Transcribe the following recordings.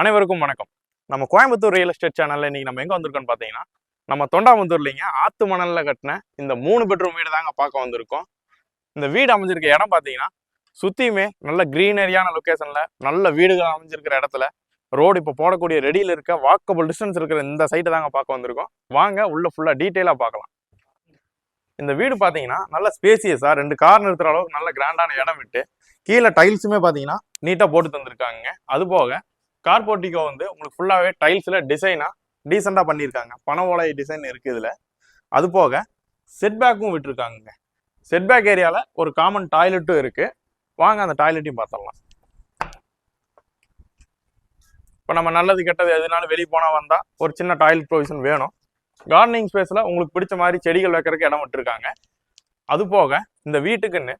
அனைவருக்கும் வணக்கம். நம்ம கோயம்புத்தூர் ரியல் எஸ்டேட் சேனலில் இன்னைக்கு நம்ம எங்கே வந்திருக்கோம்னு பார்த்தீங்கன்னா நம்ம தொண்டாமுத்தூர்லிங்க ஆத்து மணலில் கட்டின இந்த மூணு பெட்ரூம் வீடு தாங்க பார்க்க வந்திருக்கோம். இந்த வீடு அமைஞ்சிருக்க இடம் பார்த்தீங்கன்னா சுற்றியுமே நல்ல க்ரீனரியான லொக்கேஷனில் நல்ல வீடுகள் அமைஞ்சிருக்கிற இடத்துல ரோடு இப்போ போடக்கூடிய ரெடியில் இருக்க வாக்கபிள் டிஸ்டன்ஸ் இருக்கிற இந்த சைட்டை தாங்க பார்க்க வந்திருக்கோம். வாங்க உள்ளே ஃபுல்லாக டீட்டெயிலாக பார்க்கலாம். இந்த வீடு பார்த்தீங்கன்னா நல்ல ஸ்பேசியஸாக ரெண்டு கார் நிறுத்துற அளவுக்கு நல்ல கிராண்டான இடம் விட்டு கீழே டைல்ஸுமே பார்த்தீங்கன்னா நீட்டாக போட்டு தந்திருக்காங்க. அது போக கார் போர்ட்டிகோ வந்து உங்களுக்கு ஃபுல்லாகவே டைல்ஸில் டிசைனாக டீசெண்டாக பண்ணியிருக்காங்க. பண ஓலை டிசைன் இருக்குது இதில். அது போக செட்பேக்கும் விட்டுருக்காங்க செட்பேக் ஏரியாவில் ஒரு காமன் டாய்லெட்டும் இருக்குது வாங்க அந்த டாய்லெட்டையும் பார்த்துடலாம். இப்போ நம்ம நல்லது கெட்டது எதுனாலும் வெளியே போனால் வந்தால் ஒரு சின்ன டாய்லெட் ப்ரொவிஷன் வேணும். கார்டனிங் ஸ்பேஸில் உங்களுக்கு பிடிச்ச மாதிரி செடிகள் வைக்கிறதுக்கு இடம் விட்டுருக்காங்க. அது போக இந்த வீட்டுக்குன்னு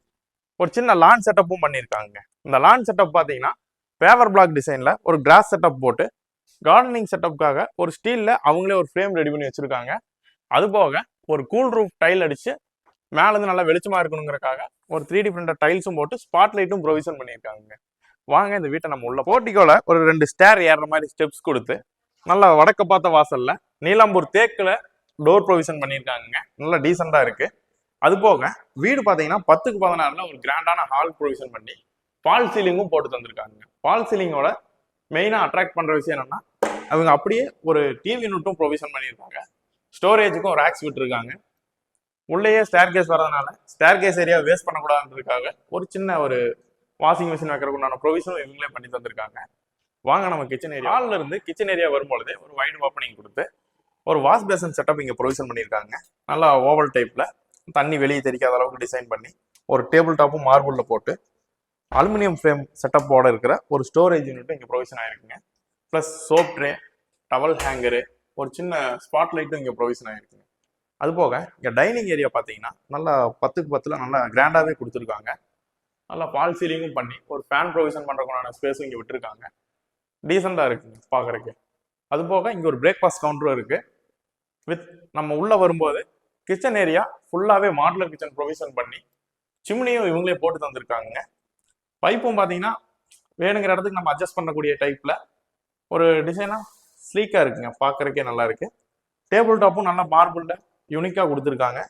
ஒரு சின்ன லான் செட்டப்பும் பண்ணியிருக்காங்க இந்த லான் செட்டப் பார்த்தீங்கன்னா பேவர் பிளாக் டிசைனில் ஒரு கிராஸ் செட்டப் போட்டு கார்டனிங் செட்டப்புக்காக ஒரு ஸ்டீலில் அவங்களே ஒரு ஃப்ரேம் ரெடி பண்ணி வச்சுருக்காங்க. அது போக ஒரு கூல் ரூஃப் டைல் அடித்து மேலேருந்து நல்லா வெளிச்சமாக இருக்கணுங்கிறக்காக ஒரு த்ரீ டி பிரிண்டர் டைல்ஸும் போட்டு ஸ்பாட் லைட்டும் ப்ரொவிஷன் பண்ணியிருக்காங்க. வாங்க இந்த வீட்டை நம்ம உள்ள போட்டிக்கோவில் ஒரு ரெண்டு ஸ்டேர் ஏறுற மாதிரி ஸ்டெப்ஸ் கொடுத்து நல்லா வடக்க பார்த்த வாசலில் நீலாம்பூர் தேக்கில் டோர் ப்ரொவிஷன் பண்ணியிருக்காங்க. நல்லா டீசெண்டாக இருக்குது அது போக வீடு பார்த்தீங்கன்னா பத்துக்கு பதினாறுல ஒரு கிராண்டான ஹால் ப்ரொவிஷன் பண்ணி ஃபால் சீலிங்கும் போட்டு தந்திருக்காங்க. ஃபால் சீலிங்கோட மெயினாக அட்ராக்ட் பண்ணுற விஷயம் என்னென்னா அவங்க அப்படியே ஒரு டிவி யூனிட்டும் ப்ரொவிஷன் பண்ணியிருக்காங்க. ஸ்டோரேஜுக்கும் ரேக்ஸ் விட்டுருக்காங்க. உள்ளேயே ஸ்டேர் கேஸ் வரதுனால ஸ்டேர் கேஸ் ஏரியா வேஸ்ட் பண்ணக்கூடாதுன்றதுக்காக ஒரு சின்ன ஒரு வாஷிங் மிஷின் வைக்கிறதுக்கு உண்டான ப்ரொவிஷனும் இவங்களே பண்ணி தந்திருக்காங்க. வாங்க நம்ம கிச்சன் ஏரியா ஹாலில் இருந்து கிச்சன் ஏரியா வரும்பொழுதே ஒரு வைடு ஓப்பனிங் கொடுத்து ஒரு வாஷ் பேசன் செட்டப் இங்கே ப்ரொவிஷன் பண்ணியிருக்காங்க. நல்லா ஓவல் டைப்பில் தண்ணி வெளியே தெரிக்காத அளவுக்கு டிசைன் பண்ணி ஒரு டேபிள் டாப்பும் மார்பிளில் போட்டு அலுமினியம் ஃப்ரேம் செட்டப்போட இருக்கிற ஒரு ஸ்டோரேஜ் யூனிட்டும் இங்கே provision ஆகிருக்குங்க plus soap tray towel hanger ஒரு சின்ன ஸ்பாட் லைட்டும் இங்கே ப்ரொவிஷன் ஆகிருக்குங்க அது போக இங்கே டைனிங் ஏரியா பார்த்தீங்கன்னா நல்லா பத்துக்கு பத்தில் நல்லா கிராண்டாகவே கொடுத்துருக்காங்க. நல்லா பால் சீலிங்கும் பண்ணி ஒரு ஃபேன் ப்ரொவிஷன் பண்ணுறதுக்கான ஸ்பேஸும் இங்கே விட்டுருக்காங்க. டீசெண்டாக இருக்குங்க பார்க்குறக்கு அது போக இங்கே ஒரு பிரேக்ஃபாஸ்ட் கவுண்டரும் இருக்குது வித் நம்ம உள்ளே வரும்போது கிச்சன் ஏரியா ஃபுல்லாகவே மாடுலர் கிச்சன் ப்ரொவிஷன் பண்ணி சிம்னியும் இவங்களே போட்டு தந்திருக்காங்க பைப்பும் பார்த்தீங்கன்னா வேணுங்கிற இடத்துக்கு நம்ம அட்ஜஸ்ட் பண்ணக்கூடிய டைப்பில் ஒரு டிசைனாக ஸ்லீக்காக இருக்குங்க. பார்க்குறக்கே நல்லா இருக்குது டேபிள் டாப்பும் நல்லா மார்பிளில் யூனிக்காக கொடுத்துருக்காங்க.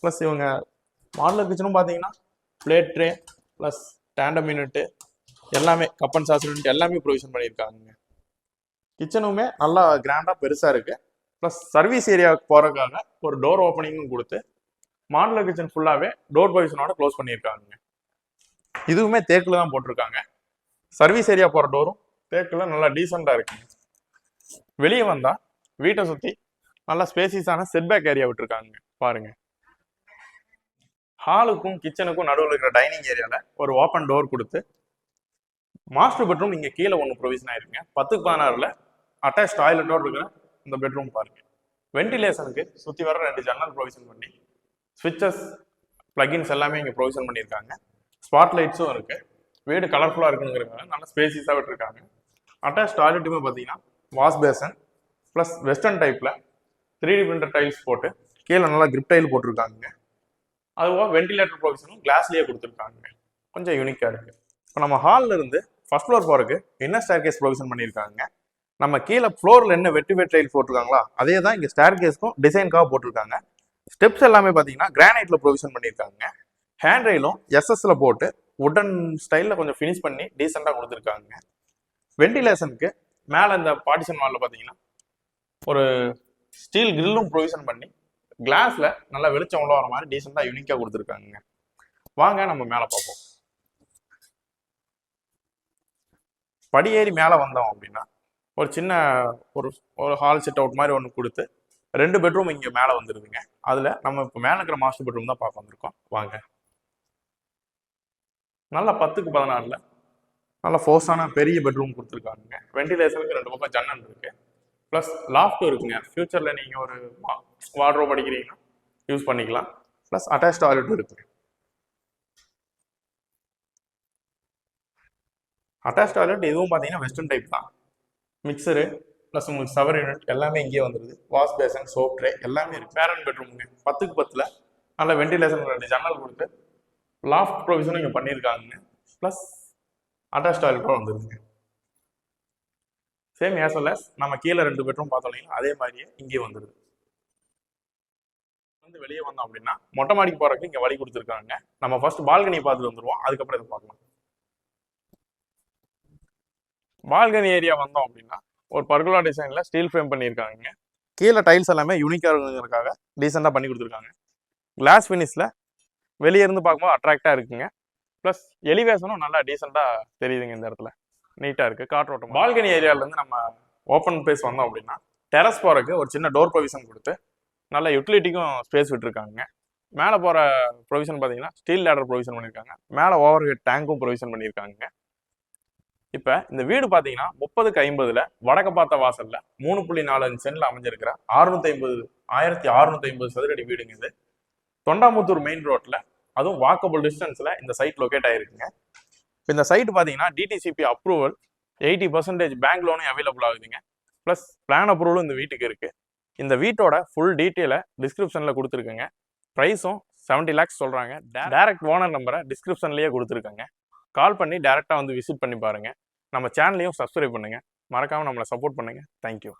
ப்ளஸ் இவங்க மாடலர் கிச்சனும் பார்த்தீங்கன்னா plate tray plus tandem unit எல்லாமே கப் அண்ட் சாஸ் யூனிட் எல்லாமே ப்ரொவிஷன் பண்ணியிருக்காங்க கிச்சனுமே நல்லா கிராண்டாக பெருசாக இருக்குது ப்ளஸ் சர்வீஸ் ஏரியாவுக்கு போகிறதுக்காக ஒரு டோர் ஓப்பனிங்கும் கொடுத்து மாடலர் கிச்சன் ஃபுல்லாகவே டோர் ப்ரொவிஷனோட க்ளோஸ் பண்ணியிருக்காங்க இதுவுமே தேக்கில் தான் போட்டிருக்காங்க. சர்வீஸ் ஏரியா போகிற டோரும் தேக்கில் நல்லா டீசெண்டாக இருக்குங்க வெளியே வந்தால் வீட்டை சுற்றி நல்லா ஸ்பேசிஸான செட்பேக் ஏரியா விட்டுருக்காங்க. பாருங்க. ஹாலுக்கும் கிச்சனுக்கும் நடுவில் இருக்கிற டைனிங் ஏரியாவில் ஒரு ஓப்பன் டோர் கொடுத்து மாஸ்டர் பெட்ரூம் இங்கே கீழே ஒன்று ப்ரொவிஷன் ஆகிருங்க பத்துக்கு பதினாறில் அட்டாச் டாய்லெட்டோடு இருக்கிற இந்த பெட்ரூம் பாருங்க. வென்டிலேஷனுக்கு சுற்றி வர ரெண்டு ஜன்னல் ப்ரொவிஷன் பண்ணி ஸ்விட்சஸ் ப்ளகின்ஸ் எல்லாமே இங்கே ப்ரொவிஷன் பண்ணியிருக்காங்க. ஸ்பாட் லைட்ஸும் இருக்கு. வீடு கலர்ஃபுல்லாக இருக்குங்கிறதுனால நல்ல ஸ்பேசிஸாக விட்டுருக்காங்க. அட்டாச் டாய்லெட்டுமே பார்த்தீங்கன்னா வாஷ் பேசன் ப்ளஸ் வெஸ்டர்ன் டைப்பில் த்ரீ டி பிரிண்டர் டைல்ஸ் போட்டு கீழே நல்லா கிரிப் டைல் போட்டிருக்காங்க. அதுபோக வென்டிலேட்டர் ப்ரொவிஷனும் கிளாஸ்லேயே கொடுத்துருக்காங்க. கொஞ்சம் யூனிக்காக இருக்கு. இப்போ நம்ம ஹாலில் இருந்து ஃபர்ஸ்ட் ஃப்ளோர் போகிறதுக்கு என்ன ஸ்டேர் கேஸ் ப்ரொவிஷன் பண்ணியிருக்காங்க நம்ம கீழே ஃப்ளோரில் என்ன வெட்டி வெட் டைல் போட்டிருக்காங்களா அதே தான் இங்கே ஸ்டேர் கேஸ்க்கும் டிசைனுக்காக போட்டிருக்காங்க. ஸ்டெப்ஸ் எல்லாமே பார்த்தீங்கன்னா கிரானைட்டில் ப்ரொவிஷன் பண்ணியிருக்காங்க ஹேண்ட் ரெயிலும் எஸ்எஸ்ல போட்டு உடன் ஸ்டைலில் கொஞ்சம் ஃபினிஷ் பண்ணி டீசெண்டாக கொடுத்துருக்காங்க. வென்டிலேஷனுக்கு மேலே இந்த பார்ட்டிஷன் வாலில் பார்த்தீங்கன்னா ஒரு ஸ்டீல் கிரில்லும் ப்ரொவிஷன் பண்ணி கிளாஸில் நல்லா வெளிச்சம் உள்ள வர மாதிரி டீசெண்டாக யூனிக்காக கொடுத்துருக்காங்க. வாங்க நம்ம மேலே பார்ப்போம். படியேறி மேலே வந்தோம் அப்படின்னா ஒரு சின்ன ஒரு ஒரு ஹால் செட் அவுட் மாதிரி ஒன்று கொடுத்து ரெண்டு பெட்ரூம் இங்கே மேலே வந்துருதுங்க. அதில் நம்ம இப்போ மேலே இருக்கிற மாஸ்டர் பெட்ரூம் தான் பார்க்க வந்திருக்கோம். வாங்க. நல்லா பத்துக்கு பதினாறில். நல்ல ஃபோர்ஸான பெரிய பெட்ரூம் கொடுத்துருக்காங்க. வென்டிலேஷனுக்கு ரெண்டு பக்கம் ஜன்னல் இருக்கு. ப்ளஸ் லாஃப்ட்டும் இருக்குங்க. ஃப்யூச்சரில் நீங்கள் ஒரு வார்ட்ரோப் அடிக்கிறீங்கன்னா யூஸ் பண்ணிக்கலாம். ப்ளஸ் அட்டாச் டாய்லெட்டும் இருக்கு. அட்டாச் டாய்லெட் இதுவும் பார்த்தீங்கன்னா வெஸ்டர்ன் டைப் தான். மிக்சரு ப்ளஸ் உங்களுக்கு சவர் யூனிட் எல்லாமே இங்கேயே வந்துடுது வாஷ் பேசன் சோப் ட்ரே எல்லாமே இருக்குது பேரண்ட் பெட்ரூமுங்க பத்துக்கு பத்தில். நல்ல வென்டிலேஷன் ரெண்டு ஜன்னல் கொடுத்து லாஃப்ட் ப்ரொவிஷனும் இங்கே பண்ணியிருக்காங்க ப்ளஸ் அட்டாச் டாய்லெட்டும் வந்துருக்குங்க சேம் ஏஸ் வெல் நம்ம கீழே ரெண்டு பெட்ரூம் பார்த்தோம் இல்லைங்களா? அதே மாதிரியே இங்கே வந்துடுது வந்து வெளியே வந்தோம் அப்படின்னா மொட்டை மாடிக்கு போறதுக்கு இங்கே வழி கொடுத்துருக்காங்க. நம்ம ஃபர்ஸ்ட் பால்கனி பார்த்துட்டு வந்துருவோம். அதுக்கப்புறம் இதை பார்க்கலாம். பால்கனி ஏரியா வந்தோம் அப்படின்னா ஒரு பர்குலா டிசைன்ல ஸ்டீல் ஃப்ரேம் பண்ணியிருக்காங்க. கீழே டைல்ஸ் எல்லாமே யூனிக்காக இருக்கிறதுக்காக டீசெண்டாக பண்ணி கொடுத்துருக்காங்க. கிளாஸ் ஃபினிஷில் வெளியே இருந்து பார்க்கும்போது அட்ராக்டாக இருக்குங்க. ப்ளஸ் எலிவேஷனும் நல்லா டீசெண்டாக தெரியுதுங்க இந்த இடத்துல. நீட்டாக இருக்குது காற்றோட்டம் பால்கனி ஏரியாவிலேருந்து நம்ம ஓப்பன் பிளேஸ் வந்தோம் அப்படின்னா டெரஸ் போகிறதுக்கு ஒரு சின்ன டோர் ப்ரொவிஷன் கொடுத்து நல்ல யூட்டிலிட்டிக்கும் ஸ்பேஸ் விட்டுருக்காங்க. மேலே போகிற ப்ரொவிஷன் பார்த்தீங்கன்னா ஸ்டீல் லேடர் ப்ரொவிஷன் பண்ணியிருக்காங்க மேலே ஓவர் ஹெட் டேங்க்கும் ப்ரொவிஷன் பண்ணியிருக்காங்க இப்போ இந்த வீடு பார்த்தீங்கன்னா முப்பதுக்கு ஐம்பதுல வடக்க பார்த்த வாசல்ல மூணு புள்ளி நாலு அஞ்சு சென்ட்ல அமைஞ்சிருக்கிற அறுநூத்தி ஐம்பது ஆயிரத்தி அறுநூத்தி ஐம்பது சதுரடி வீடுங்க இது. தொண்டாமுத்தூர் மெயின் ரோட்ல அதுவும் வாக்கபிள் டிஸ்டன்ஸ்ல இந்த சைட் லொக்கேட் ஆயிருக்குங்க. இப்ப இந்த சைட் பார்த்தீங்கன்னா DTCP approval eighty percentage bank லோனும் available ஆகுதுங்க. ப்ளஸ் பிளான் அப்ரூவலும் இந்த வீட்டுக்கு இருக்கு. இந்த வீட்டோட ஃபுல் டீட்டெயிலை டிஸ்கிரிப்ஷன்ல கொடுத்துருக்கேங்க. ப்ரைஸும் செவன்ட்டி லேக்ஸ் சொல்றாங்க. டைரக்ட் ஓனர் நம்பரை டிஸ்கிரிப்ஷன்லயே கொடுத்துருக்கேங்க. கால் பண்ணி டேரெக்டாக வந்து விசிட் பண்ணி பாருங்க. நம்ம சேனலையும் சப்ஸ்கிரைப் பண்ணுங்க. மறக்காம நம்மளை சப்போர்ட் பண்ணுங்க. தேங்க்யூ